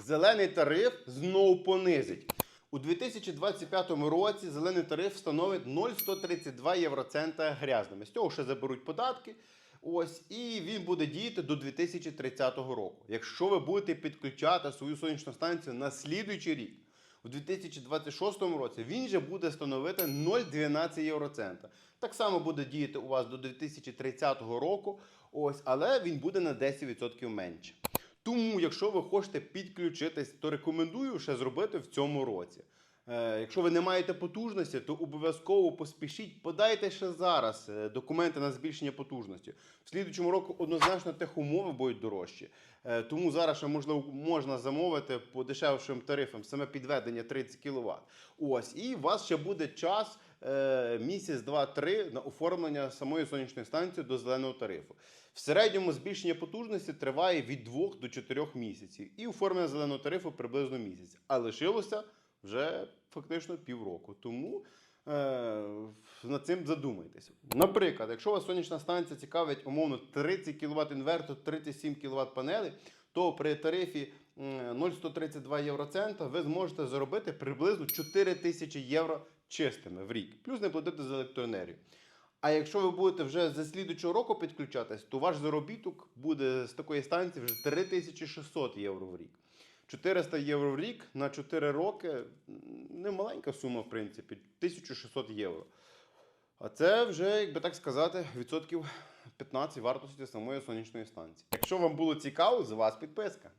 зелений тариф знову понизить. У 2025 році зелений тариф становить 0,132 євроцента грязними. З цього ще заберуть податки. Ось, і він буде діяти до 2030 року. Якщо ви будете підключати свою сонячну станцію на слідуючий рік, у 2026 році він же буде становити 0,12 євроцента. Так само буде діяти у вас до 2030 року, ось, але він буде на 10% менше. Тому, якщо ви хочете підключитись, то рекомендую ще зробити в цьому році. Е, якщо ви не маєте потужності, то обов'язково поспішіть, подайте ще зараз е, документи на збільшення потужності. В слідучому року однозначно техумови будуть дорожчі. Е, тому зараз ще можливо можна замовити по дешевшим тарифам саме підведення 30 кВт. Ось, і у вас ще буде час місяць, два-три на оформлення самої сонячної станції до зеленого тарифу. В середньому збільшення потужності триває від 2 до 4 місяців, і оформлення зеленого тарифу приблизно місяць. А лишилося вже фактично півроку. Тому е, над цим задумайтеся. Наприклад, якщо вас сонячна станція цікавить умовно 30 кВт інвертор, 37 кВт панелі, то при тарифі м, 0,132 євроцента ви зможете заробити приблизно 4 тисячі євро чистими в рік, плюс не платити за електроенергію. А якщо ви будете вже за слідучого року підключатись, то ваш заробіток буде з такої станції вже 3600 євро в рік. 400 євро в рік на 4 роки не маленька сума, в принципі, 1600 євро. А це вже, як би так сказати, відсотків 15 вартості самої сонячної станції. Якщо вам було цікаво, з вас підписка.